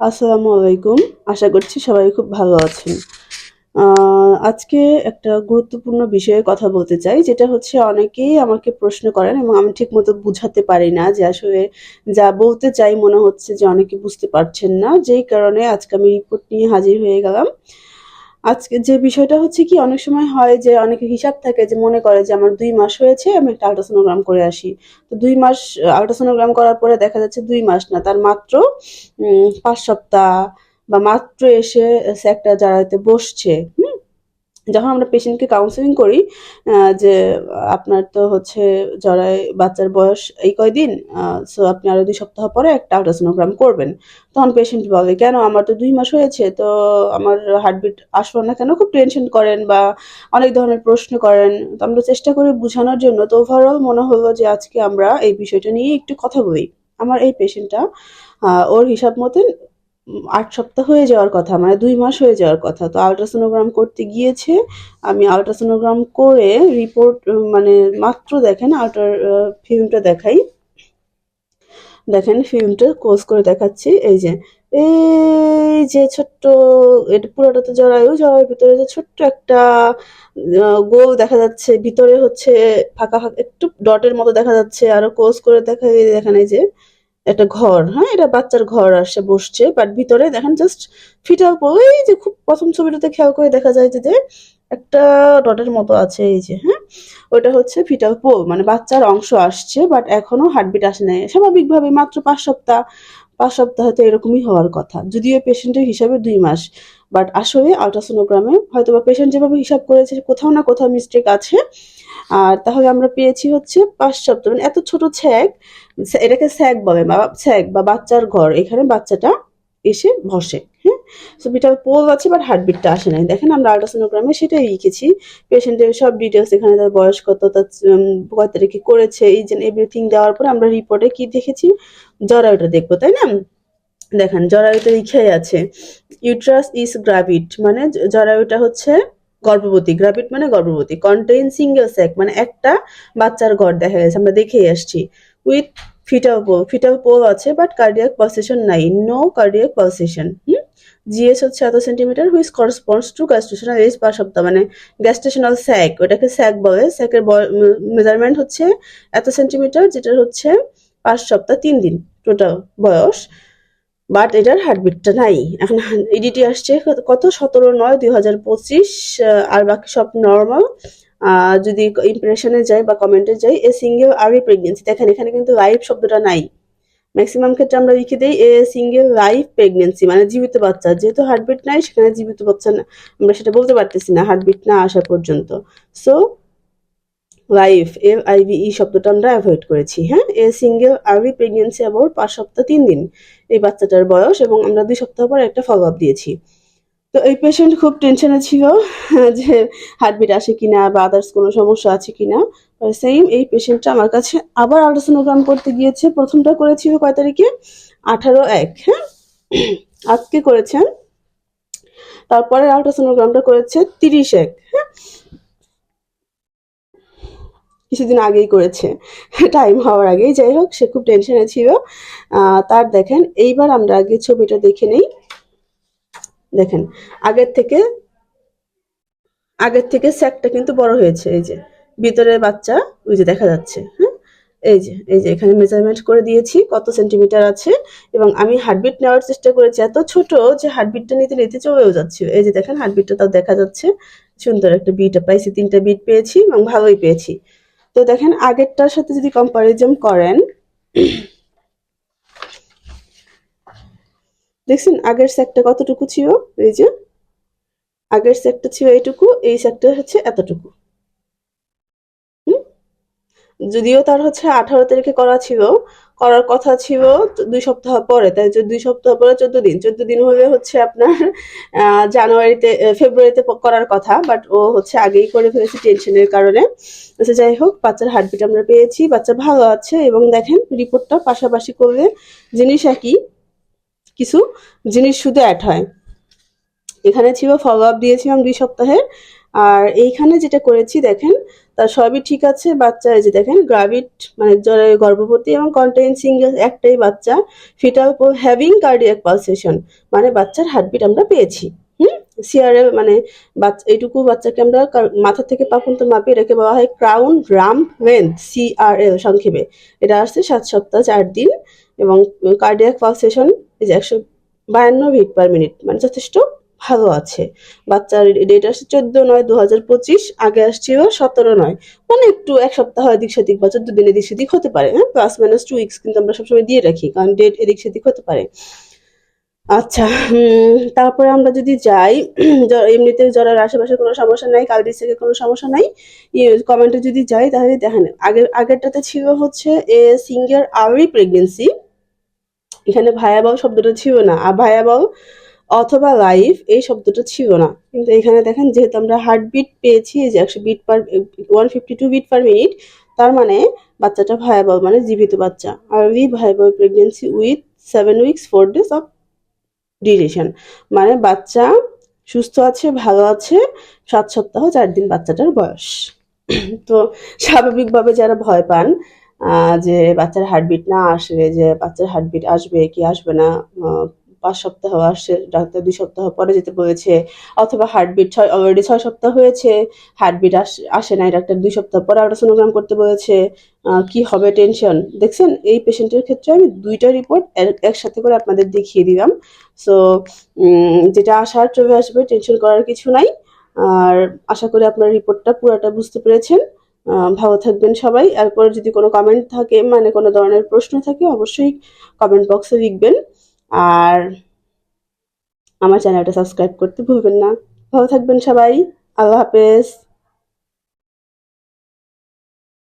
আসসালামু আলাইকুম। আশা করছি সবাই খুব ভালো আছেন। আজকে একটা গুরুত্বপূর্ণ বিষয়ে কথা বলতে চাই, যেটা হচ্ছে অনেকেই আমাকে প্রশ্ন করেন এবং আমি ঠিক মতো বুঝাতে পারি না যে আসলে যা বলতে চাই মনে হচ্ছে যে অনেকে বুঝতে পারছেন না। যেই কারণে আজকে আমি রিপোর্ট নিয়ে হাজির হয়ে গেলাম। আজকে যে বিষয়টা হচ্ছে কি, অনেক সময় হয় যে অনেকে হিসাব থাকে যে মনে করে যে আমার দুই মাস হয়েছে, আমি একটা আল্ট্রাসোনোগ্রাম করে আসি। তো দুই মাস আল্ট্রাসোনোগ্রাম করার পরে দেখা যাচ্ছে দুই মাস না, তার মাত্র পাঁচ সপ্তাহ বা মাত্র এসে একটা জায়গাতে বসছে। যখন আমরা পেশেন্টকে কাউন্সেলিং করি যে আপনার তো হচ্ছে জরায় বাচ্চার বয়স এই কয়দিন সো আপনি আরও দুই সপ্তাহ পরে একটা আল্ট্রাসোনোগ্রাম করবেন। তখন পেশেন্ট বলে, কেন আমার তো দুই মাস হয়েছে, তো আমার হার্টবিট আসলো না কেন? খুব টেনশন করেন বা অনেক ধরনের প্রশ্ন করেন। তো আমরা চেষ্টা করি বোঝানোর জন্য। তো ওভারঅল মনে হলো যে আজকে আমরা এই বিষয়টা নিয়ে একটু কথা বলি। আমার এই পেশেন্টটা ওর হিসাব মতন আট সপ্তাহ হয়ে যাওয়ার কথা মানে দুই মাস হয়ে যাওয়ার কথা। তো আল্ট্রাসোনোগ্রাম করতে গিয়েছে, আমি আল্ট্রাসোনোগ্রাম করে রিপোর্ট মানে মাত্র দেখেন আল্ট্রা ফিল্মটা দেখাই। দেখেন ফিল্মটা কোর্স করে দেখাচ্ছি, এই যে এই যে ছোট্ট এটা পুরোটা তো জরায়ু, জরায়ুর ভিতরে যে ছোট্ট একটা গোল দেখা যাচ্ছে, ভিতরে হচ্ছে ফাঁকা ফাঁকা, একটু ডটের মতো দেখা যাচ্ছে, আরও কোর্স করে দেখা দেখেন এই যে। একটা ঘর হ্যাঁ? এটা বাচ্চার ঘর আসে বসছে বাট ভিতরে দেখেন জাস্ট ফিটাল ওই যে খুব প্রথম ছবিটাতে খেয়াল করে দেখা যায় যে একটা ডটের মতো আছে এই যে হ্যাঁ? ওটা হচ্ছে ফিটাল পোল মানে বাচ্চার অংশ আসছে বাট এখনও হার্টবিট আসে নাই। স্বাভাবিকভাবে মাত্র পাঁচ সপ্তাহ পাঁচ সপ্তাহ তো এরকমই হওয়ার কথা। যদিও পেশেন্টের হিসাবে দুই মাস। বাট আসলে আল্ট্রাসোনোগ্রামে হয়তো বা পেশেন্ট যেভাবে হিসাব করেছে, কোথাও না কোথাও মিস্টেক আছে। আর তাহলে আমরা পেয়েছি হচ্ছে সপ্তাহ মানে এত ছোট ছ্যাক এটাকে স্যাক বলে বা বা বাচ্চার ঘর, এখানে বাচ্চাটা এসে বসে হ্যাঁ? সো বিটাল পোল আছে বাট আসে নাই। দেখেন আমরা আল্ট্রাসোনোগ্রামে সেটাই পেশেন্টের সব ডিটেলস এখানে, তার তার করেছে, এই দেওয়ার পরে আমরা রিপোর্টে কি দেখেছি? জরায়ুটা দেখব, তাই না? দেখেন, জরায়ুতে লিখেই আছে ইউট্রাস ইজ গ্রাভিড মানে জরায়ুটা হচ্ছে গর্ভবতী। গ্রাভিড মানে গর্ভবতী। কন্টেইন সিঙ্গেল স্যাক মানে একটা বাচ্চার ঘর দেখা গেছে। আমরা দেখেই আসছি। With fetal pole fetal pole আছে বাট কার্ডিয়াক পালসেশন নাই। No cardiac pulsation hmm? GS হচ্ছে এত centimetre which corresponds to gestational age per সপ্তাহ মানে গ্যাস্ট্রেশনাল স্যাক ওটাকে স্যাক বলে। স্যাকের মেজারমেন্ট হচ্ছে এত সেন্টিমিটার যেটা হচ্ছে পাঁচ সপ্তাহ, তিন দিন টোটাল বয়স। বাট এটার হার্টবিটটা নাই। এখন ইডিটি আসছে কত- সতেরো নয়, দুই হাজার পঁচিশ আর বাকি সব নর্মাল যদি ইমপ্রেশনে যাই বা কমেন্টে যাই, এ সিঙ্গেল আরই প্রেগনেন্সি দেখেন, এখানে কিন্তু লাইভ শব্দটা নাই। ম্যাক্সিমাম ক্ষেত্রে আমরা লিখে দিই এ সিঙ্গেল লাইফ প্রেগনেন্সি মানে জীবিত বাচ্চা। যেহেতু হার্টবিট নাই, সেখানে জীবিত বাচ্চা আমরা সেটা বলতে পারতেছি না, হার্টবিট না আসা পর্যন্ত। So life, L I V E শব্দটা আমরা অ্যাভয়েড করেছি হ্যাঁ? A single early pregnancy about পাঁচ সপ্তাহ, তিন দিন, এই বাচ্চাটার বয়স, এবং আমরা দুই সপ্তাহ পর একটা ফলো আপ দিয়েছি। তো এই পেশেন্ট খুব টেনশনে ছিল যে হার্টবিট আসে কিনা, বা আদার্স কোনো সমস্যা আছে কিনা সেম এই পেশেন্টটা আমার কাছে আবার আল্ট্রাসোনোগ্রাম করতে গিয়েছে, প্রথমটা করেছিল কয় তারিখে? আঠারো এক হ্যাঁ? আজকে করেছেন তারপরে আল্ট্রাসোনোগ্রামটা করেছে তিরিশ এক হ্যাঁ? কিছুদিন আগেই করেছে। টাইম হওয়ার আগেই। যাই হোক, সে খুব টেনশনে ছিল। তার দেখেন, এইবার আমরা আগে ছবিটা দেখে নেই। দেখেন, আগের থেকে আগের থেকে স্যাকটা কিন্তু বড় হয়েছে। এই যে ভিতরে বাচ্চা, ওই যে দেখা যাচ্ছে হ্যাঁ? এই যে এই যে, এখানে মেজারমেন্ট করে দিয়েছি কত সেন্টিমিটার আছে। এবং আমি হার্টবিট নেওয়ার চেষ্টা করেছি। এত ছোট যে হার্টবিটটা নিতে নিতে চলেও যাচ্ছিল এই যে দেখেন হার্টবিটটা তাও দেখা যাচ্ছে। সুন্দর একটা বিট পাইছি, তিনটা বিট পেয়েছি এবং ভালোই পেয়েছি। তো দেখেন আগেরটার সাথে যদি কম্পারিজন করেন, দেখছেন আগের সেটটা কতটুকু ছিল এই যে, আগের সেটটা ছিল এইটুকু, এই সেটটা হচ্ছে এতটুকু? যদিও তার হচ্ছে আঠারো তারিখে করা ছিল, করার কথা ছিল দুই সপ্তাহ পরে, তাই দুই সপ্তাহ পরে চোদ্দ দিন চোদ্দ দিন হলে হচ্ছে আপনার জানুয়ারিতে, ফেব্রুয়ারিতে করার কথা বাট ও হচ্ছে আগেই করে ফেলেছে টেনশনের কারণে। আচ্ছা যাই হোক, বাচ্চার হার্টবিট আমরা পেয়েছি, বাচ্চা ভালো আছে এবং দেখেন রিপোর্টটা পাশাপাশি করলে জিনিস একই, কিছু জিনিস শুধু অ্যাড হয়। এখানে ছিল ফলো আপ দিয়েছিলাম দুই সপ্তাহের, আর এইখানে যেটা করেছি দেখেন তার সবই ঠিক আছে। বাচ্চা এই যে দেখেন গ্রাভিড মানে জ্বরে গর্ভবতী এবং কন্টেইন সিঙ্গেল একটাই বাচ্চা। ফিটাল হ্যাভিং কার্ডিয়াক পালসেশন মানে বাচ্চার হার্টবিট আমরা পেয়েছি। হুম? সিআরএল মানে বাচ্চা, এইটুকু বাচ্চাকে আমরা মাথা থেকে পা পর্যন্ত মাপি এটাকে বলা হয় ক্রাউন রাম লেন্থ সিআরএল সংক্ষেপে। এটা আসছে সাত সপ্তাহ, চার দিন এবং কার্ডিয়াক পালসেশন এই যে একশো বায়ান্ন ভিট পার মিনিট মানে যথেষ্ট। ভালো আছে। বাচ্চার ডেট আসছে চোদ্দ নয় দু হাজার পঁচিশ, আগে আসছিল সতেরো নয়। মানে একটু এক সপ্তাহ এদিক সেদিক বা চোদ্দ দিন এদিক সেদিক হতে পারে হ্যাঁ? প্লাস মাইনাস টু উইক্স কিন্তু আমরা সবসময় দিয়ে রাখি, কারণ ডেট এদিক সেদিক হতে পারে। আচ্ছা তারপরে আমরা যদি যাই এমনিতে জ্বরের আশেপাশে কোনো সমস্যা নাই কালবিস থেকে কোনো সমস্যা নাই কমেন্টে যদি যাই তাহলে দেখেন আগের আগেরটাতে ছিল হচ্ছে এ সিঙ্গার আর্লি প্রেগনেন্সি এখানে ভায়াবল শব্দটা ছিল না, আর ভায়াবল অথবা লাইফ এই শব্দটা ছিল না। কিন্তু এখানে দেখেন, যেহেতু আমরা হার্টবিট পেয়েছি যে একশো beat per, one fifty two beat per minute, তার মানে বাচ্চাটা ভায়াবল মানে জীবিত বাচ্চা। Early viable pregnancy with seven weeks, four days of duration. মানে বাচ্চা সুস্থ আছে, ভালো আছে, সাত সপ্তাহ, চার দিন বাচ্চাটার বয়স। তো স্বাভাবিকভাবে যারা ভয় পান যে বাচ্চার হার্টবিট না আসলে, যে বাচ্চার হার্টবিট আসবে কি আসবে না পাঁচ সপ্তাহ আসছে ডাক্তার দুই সপ্তাহ পরে যেতে বলেছে, অথবা হার্টবিট ছয় অলরেডি ছয় সপ্তাহ হয়েছে হার্টবিট আসে নাই, ডাক্তার দুই সপ্তাহ পরে আল্ট্রাসোনোগ্রাম করতে বলেছে কি হবে টেনশন দেখছেন, এই পেশেন্টের ক্ষেত্রে আমি দুইটা রিপোর্ট একসাথে করে আপনাদের দেখিয়ে দিলাম। সো যেটা আসার চলে আসবে টেনশন করার কিছু নাই। আর আশা করি আপনার রিপোর্টটা পুরোটা বুঝতে পেরেছেন। ভালো থাকবেন সবাই। এরপর যদি কোনো কমেন্ট থাকে মানে কোনো ধরনের প্রশ্ন থাকে, অবশ্যই কমেন্ট বক্সে লিখবেন। আর আমার চ্যানেলটা সাবস্ক্রাইব করতে ভুলবেন না। ভালো থাকবেন সবাই। আল্লাহ হাফেজ।